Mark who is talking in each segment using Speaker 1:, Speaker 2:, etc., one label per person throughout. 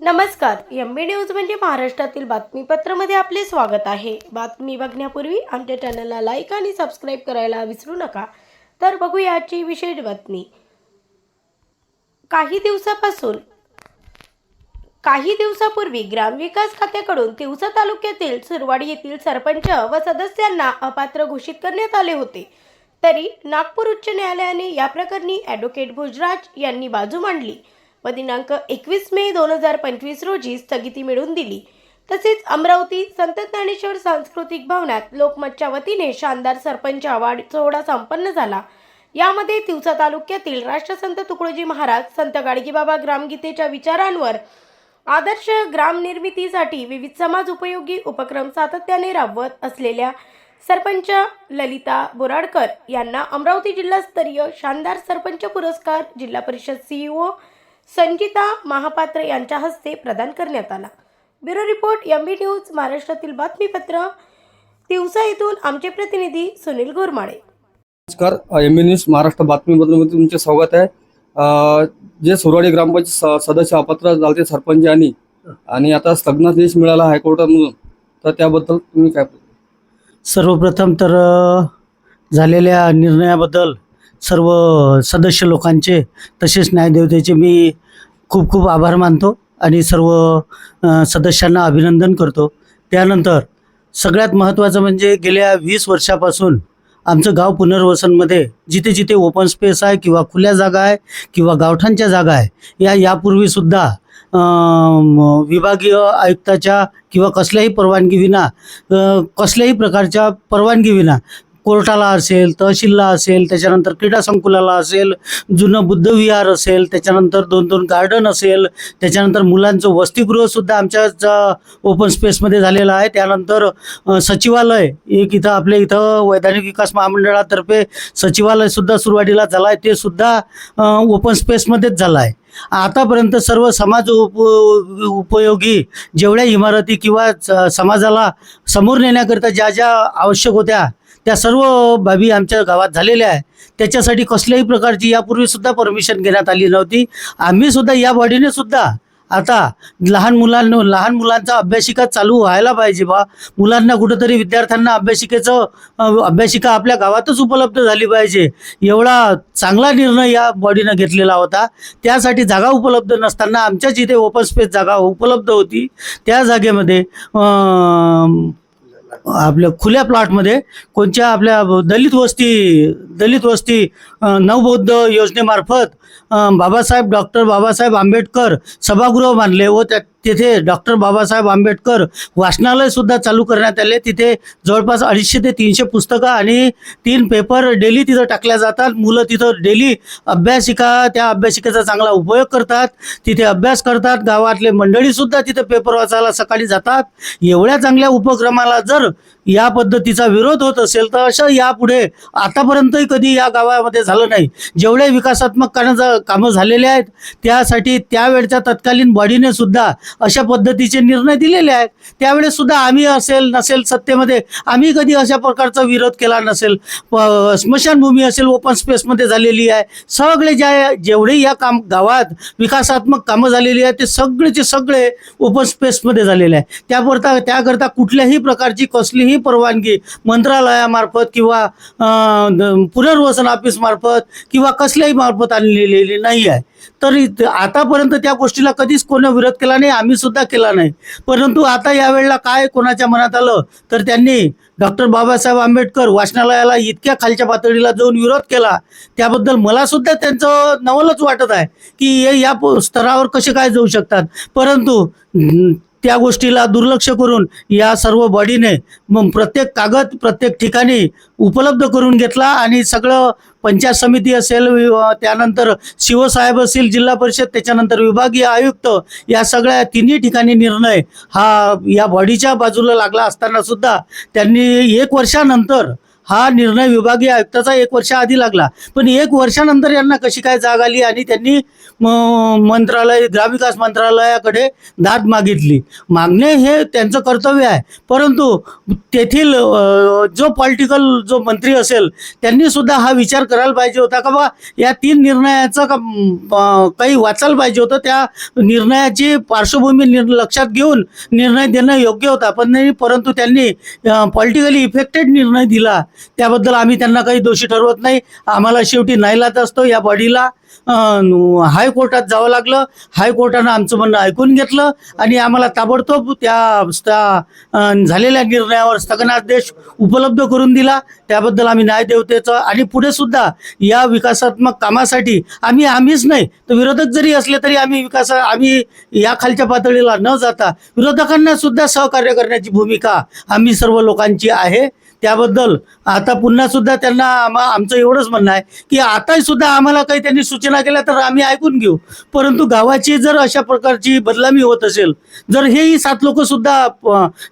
Speaker 1: नमस्कार M B news म्हणजे महाराष्ट्रातील बातमीपत्रामध्ये आपले स्वागत आहे. बातमी बघण्यापूर्वी आमच्या चॅनलला लाईक आणि सबस्क्राईब करायला विसरू नका. तर बघूया आजची विशेष बातमी. काही दिवसापासून काही दिवसापूर्वी ग्रामविकास खात्याकडून तिवसा तालुक्यातील सुरवाडी येथील सरपंच व सदस्यांना अपात्र घोषित करण्यात आले होते. तरी नागपूर उच्च न्यायालयाने या प्रकरणी ॲडव्होकेट भोजराज यांनी बाजू मांडली. व दिनांक एकवीस मे दोन हजार पंचवीस रोजी स्थगिती मिळवून दिली. तसेच अमरावती संत ज्ञानेश्वर सांस्कृतिक भवनात लोकमतच्या वतीने शानदार सरपंच अवार्ड सोहळा संपन्न झाला. यामध्ये तिवसा तालुक्यातील राष्ट्रसंत तुकडोजी महाराज संत गाडगीबाबा ग्रामगीतेच्या विचारांवर आदर्श ग्रामनिर्मितीसाठी विविध समाज उपयोगी उपक्रम सातत्याने राबवत असलेल्या सरपंच ललिता बोराडकर यांना अमरावती जिल्हास्तरीय शानदार सरपंच पुरस्कार जिल्हा परिषद सीईओ संगीता महापात्र यांच्या हस्ते प्रदान करण्यात आला. Bureau report M B news महाराष्ट्रातील बातमीपत्र तिवसा येथून आमचे प्रतिनिधी सुनील गोरमाडे.
Speaker 2: नमस्कार एम बी न्यूज महाराष्ट्र बातमीपत्रामध्ये तुमचे स्वागत आहे. जे सुरवाडी ग्रामपंचायत स- सदस्य अपात्र झाले सरपंच यांनी आणि आता स्थगनादेश मिळाला हायकोर्टामधून तर त्याबद्दल तुम्ही काय
Speaker 3: सर्वप्रथम तर झालेल्या निर्णयाबद्दल सर्व सदस्य लोकांचे तसेच न्यायदेवतेचे मी खूप खूप आभार मानतो आणि सर्व सदस्यांना अभिनंदन करतो. त्यानंतर सगळ्यात महत्त्वाचं म्हणजे गेल्या वीस वर्षापासून आमचं गाव पुनर्वसनमध्ये जिथे जिथे ओपन स्पेस आहे किंवा खुल्या जागा आहे किंवा गावठांच्या जागा आहे या यापूर्वीसुद्धा विभागीय आयुक्ताच्या किंवा कसल्याही परवानगीविना कसल्याही प्रकारच्या परवानगीविना कोर्टाला असेल तहसीलला असेल त्याच्यानंतर क्रीडा संकुलाला असेल जुनं बुद्धविहार असेल त्याच्यानंतर दोन दोन गार्डन असेल त्याच्यानंतर मुलांचं वसतिगृहसुद्धा आमच्याच ओपन स्पेसमध्ये झालेलं आहे. त्यानंतर सचिवालय एक इथं आपल्या इथं वैधानिक विकास महामंडळातर्फे सचिवालयसुद्धा सुरुवातीला झालं आहे ते सुद्धा ओपन स्पेसमध्येच झालं आहे आतापर्यंत सर्व समाज उप उपयोगी जेवढ्या इमारती किंवा स- समाजाला समोर नेण्याकरिता ज्या ज्या आवश्यक होत्या त्या सर्व बाबी आमच्या गावात झालेल्या आहे त्याच्यासाठी कसल्याही प्रकारची यापूर्वीसुद्धा परमिशन घेण्यात आली नव्हती. आम्ही सुद्धा या बॉडीने सुद्धा आता लहान मुलांना लहान मुलांचा अभ्यासिका चालू व्हायला पाहिजे बा. मुलांना कुठंतरी विद्यार्थ्यांना अभ्यासिकेचं अभ्यासिका आपल्या गावातच उपलब्ध झाली पाहिजे. एवढा चांगला निर्णय या बॉडीनं घेतलेला होता. त्यासाठी जागा उपलब्ध नसताना आमच्याच इथे ओपन स्पेस जागा उपलब्ध होती. त्या जागेमध्ये आपल्या खुल्या प्लॉटमध्ये कोणत्या आपल्या दलित वस्ती दलित वस्ती नवबौद्ध योजनेमार्फत बाबासाहेब डॉक्टर बाबासाहेब आंबेडकर सभागृह बांधले व त्या तिथे डॉक्टर बाबासाहेब आंबेडकर वाचनालयसुद्धा चालू करण्यात आले. तिथे जवळपास अडीचशे ते तीनशे पुस्तकं आणि तीन पेपर डेली तिथं टाकल्या जातात. मुलं तिथं डेली अभ्यासिका त्या अभ्यासिकेचा चांगला उपयोग करतात. तिथे अभ्यास करतात. गावातले मंडळीसुद्धा तिथे पेपर वाचायला सकाळी जातात. एवढ्या चांगल्या उपक्रमाला जर या पद्धतीचा विरोध होत असेल तर असं यापुढे आतापर्यंतही कधी या गावामध्ये झालं नाही. जेवढे विकासात्मक कामं कामं झालेले आहेत त्यासाठी त्यावेळच्या तत्कालीन बॉडीने सुद्धा अशा पद्धतीचे निर्णय दिलेले आहेत. त्यावेळेस सुद्धा आम्ही असेल नसेल सत्तेमध्ये आम्ही कधी अशा प्रकारचा विरोध केला नसेल. प- स्मशानभूमी असेल ओपन स्पेसमध्ये झालेली आहे. सगळे ज्या जेवढे या काम गावात विकासात्मक कामं झालेली आहेत ते सगळेचे सगळे ओपन स्पेसमध्ये झालेले आहे त्याकरता त्याकरता कुठल्याही प्रकारची कसलीही परवानगी मंत्रालयामार्फत किंवा पुनर्वसन ऑफिसमार्फत किंवा कसल्याही मार्फत आणलेली नाही आहे. तरी आतापर्यंत त्या गोष्टीला कधीच कोणी विरोध केला नाही आम्ही सुद्धा केला नाही. परंतु आता यावेळेला काय कोणाच्या मनात आलं तर त्यांनी डॉक्टर बाबासाहेब आंबेडकर वाचनालयाला इतक्या खालच्या पातळीला जाऊन विरोध केला. त्याबद्दल मला सुद्धा त्यांचं नवलच वाटत आहे की हे या स्तरावर कसे काय जाऊ शकतात. परंतु त्या गोष्टीला दुर्लक्ष करून या सर्व बॉडीने मग प्रत्येक कागद प्रत्येक ठिकाणी उपलब्ध करून घेतला आणि सगळं पंचायत समिती असेल त्यानंतर शिवसाहेब असेल जिल्हा परिषद त्याच्यानंतर विभागीय आयुक्त या सगळ्या तिन्ही ठिकाणी निर्णय हा या बॉडीच्या बाजूला लागला असताना सुद्धा त्यांनी एक वर्षानंतर हा निर्णय विभागीय आयुक्ताचा एक वर्षा आधी लागला. पण एक वर्षानंतर यांना कशी काय जाग आली आणि त्यांनी म- मंत्रालय ग्रामविकास मंत्रालयाकडे दाद मागितली? मागणे हे त्यांचं कर्तव्य आहे. परंतु तेथील जो पॉलिटिकल जो मंत्री असेल त्यांनी सुद्धा हा विचार करायला पाहिजे होता का बा? या तीन निर्णयाचं का काही वाचायला पाहिजे होतं? त्या निर्णयाची पार्श्वभूमी निर् लक्षात घेऊन निर्णय देणं योग्य होता. पण नाही परंतु त्यांनी पॉलिटिकली इफेक्टेड निर्णय दिला. त्याबद्दल आम्ही त्यांना काही दोषी ठरवत नाही. आम्हाला शेवटी नाईलाच असतो या बॉडीला हायकोर्टात जावं लागलं. हायकोर्टानं आमचं म्हणणं ऐकून घेतलं आणि आम्हाला ताबडतोब त्या झालेल्या निर्णयावर स्थगनादेश उपलब्ध करून दिला. त्याबद्दल आम्ही न्यायदेवतेचं आणि पुढे सुद्धा या विकासात्मक कामासाठी आम्ही आम्हीच नाही. तर विरोधक जरी असले तरी आम्ही विकास आम्ही या खालच्या पातळीला न जाता विरोधकांना सुद्धा सहकार्य करण्याची भूमिका आम्ही सर्व लोकांची आहे. त्याबद्दल आता पुन्हा सुद्धा त्यांना आमचं एवढंच म्हणणं आहे की आता सुद्धा आम्हाला काही त्यांनी सूचना केल्या तर आम्ही ऐकून घेऊ. परंतु गावाची जर अशा प्रकारची बदलामी होत असेल जर हेही सात लोक सुद्धा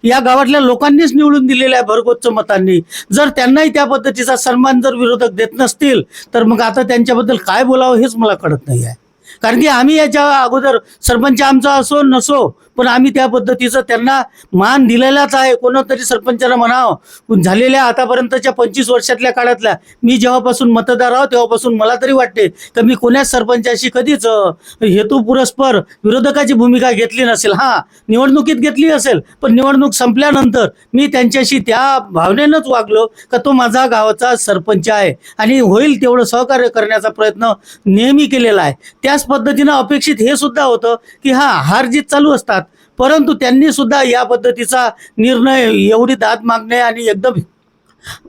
Speaker 3: या गावातल्या लोकांनीच निवडून दिलेल्या आहे भरगोच्च मतांनी जर त्यांनाही त्या पद्धतीचा सन्मान जर विरोधक देत नसतील तर मग आता त्यांच्याबद्दल काय बोलावं हेच मला कळत नाही आहे. कारण की आम्ही याच्या अगोदर सरपंच आमचा असो नसो पण आम्ही त्या पद्धतीचं त्यांना मान दिलेलाच आहे. कोणतरी सरपंचाला म्हणावं झालेल्या आतापर्यंतच्या पंचवीस वर्षातल्या काळातल्या मी जेव्हापासून मतदार आहो तेव्हापासून मला तरी वाटते तर मी कोण्याच सरपंचाशी कधीच हेतू पुरस्पर विरोधकाची भूमिका घेतली नसेल. हां निवडणुकीत घेतली असेल पण निवडणूक संपल्यानंतर मी त्यांच्याशी त्या भावनेनंच वागलो का तो माझा गावाचा सरपंच आहे आणि होईल तेवढं सहकार्य करण्याचा प्रयत्न नेहमी केलेला आहे. त्याच पद्धतीनं अपेक्षित हे सुद्धा होतं की हा हार जीत चालू असतात. परंतु त्यांनी सुद्धा या पद्धतीचा निर्णय एवढी दाद मागणे आणि एकदम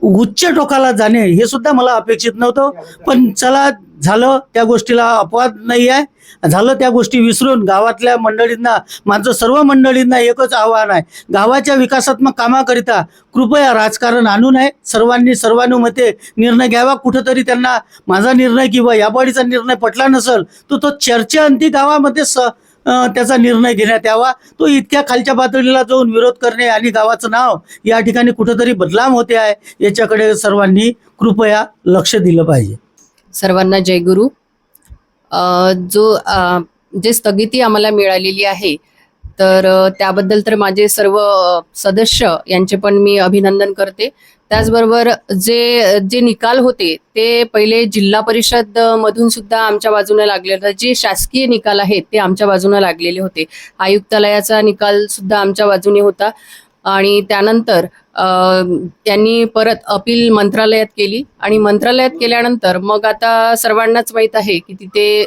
Speaker 3: उच्च टोकाला जाणे हे सुद्धा मला अपेक्षित नव्हतं. पण चला झालं त्या गोष्टीला अपवाद नाही आहे. झालं त्या गोष्टी विसरून गावातल्या मंडळींना माझं सर्व मंडळींना एकच आव्हान आहे. गावाच्या विकासात्मक कामाकरिता कृपया राजकारण आणू नये. सर्वांनी सर्वानुमते निर्णय घ्यावा. कुठंतरी त्यांना माझा निर्णय किंवा या बॉडीचा निर्णय पटला नसेल तर तो चर्चेअंती गावामध्ये स त्याचा निर्णय घेण्यात यावा. तो इतक्या खालच्या पातळीला जाऊन विरोध करणे आणि गावाचं नाव या ठिकाणी कुठंतरी बदलाम होते आहे याच्याकडे सर्वांनी कृपया लक्ष दिलं पाहिजे.
Speaker 4: सर्वांना जयगुरु जो जे स्थगिती आम्हाला मिळालेली आहे तर त्याबद्दल तर माझे सर्व सदस्य यांचे पण मी अभिनंदन करते. त्याचबरोबर जे जे निकाल होते ते पहिले जिल्हा परिषद मधून सुद्धा आमच्या बाजूने लागले होते. जे शासकीय निकाल आहेत ते आमच्या बाजूने लागलेले होते. आयुक्तालयाचा निकाल सुद्धा आमच्या बाजूने होता. आणि त्यानंतर त्यांनी परत अपील मंत्रालयात केली. आणि मंत्रालयात केल्यानंतर मग आता सर्वांनाच माहीत आहे की तिथे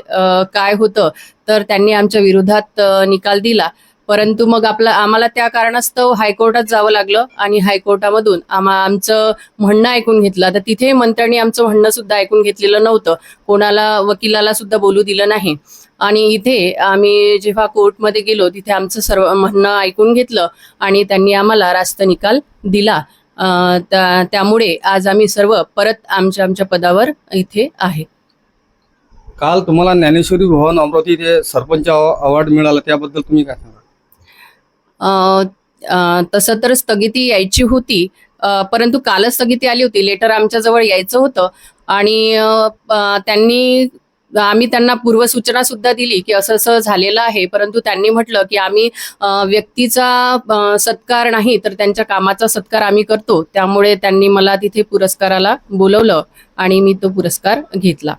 Speaker 4: काय होतं. तर त्यांनी आमच्या विरोधात निकाल दिला. परंतु मग आपलं आम्हाला त्या कारणास्तव हायकोर्टात जावं लागलं आणि हायकोर्टामधून आम्हा आमचं म्हणणं ऐकून घेतलं. तर तिथे मंत्र्यांनी आमचं म्हणणं सुद्धा ऐकून घेतलेलं नव्हतं. कोणाला वकिलाला सुद्धा बोलू दिलं नाही. आणि इथे आम्ही जेव्हा कोर्टमध्ये गेलो तिथे आमचं सर्व म्हणणं ऐकून घेतलं आणि त्यांनी आम्हाला रास्त निकाल दिला. त्या- त्यामुळे आज आम्ही सर्व परत आमच्या आमच्या पदावर इथे आहे.
Speaker 2: काल तुम्हाला ज्ञानेश्वरी भवन अमरावती इथे सरपंच अवॉर्ड मिळाला त्याबद्दल तुम्ही काय सांगा
Speaker 4: तसं तर स्थगिती यायची होती. परंतु कालच स्थगिती आली होती. लेटर आमच्याजवळ यायचं होतं. आणि त्यांनी आम्ही त्यांना पूर्वसूचना सुद्धा दिली की असं असं झालेलं आहे. परंतु त्यांनी म्हटलं की आम्ही व्यक्तीचा सत्कार नाही तर त्यांच्या कामाचा सत्कार आम्ही करतो. त्यामुळे त्यांनी मला तिथे पुरस्काराला बोलवलं आणि मी तो पुरस्कार घेतला.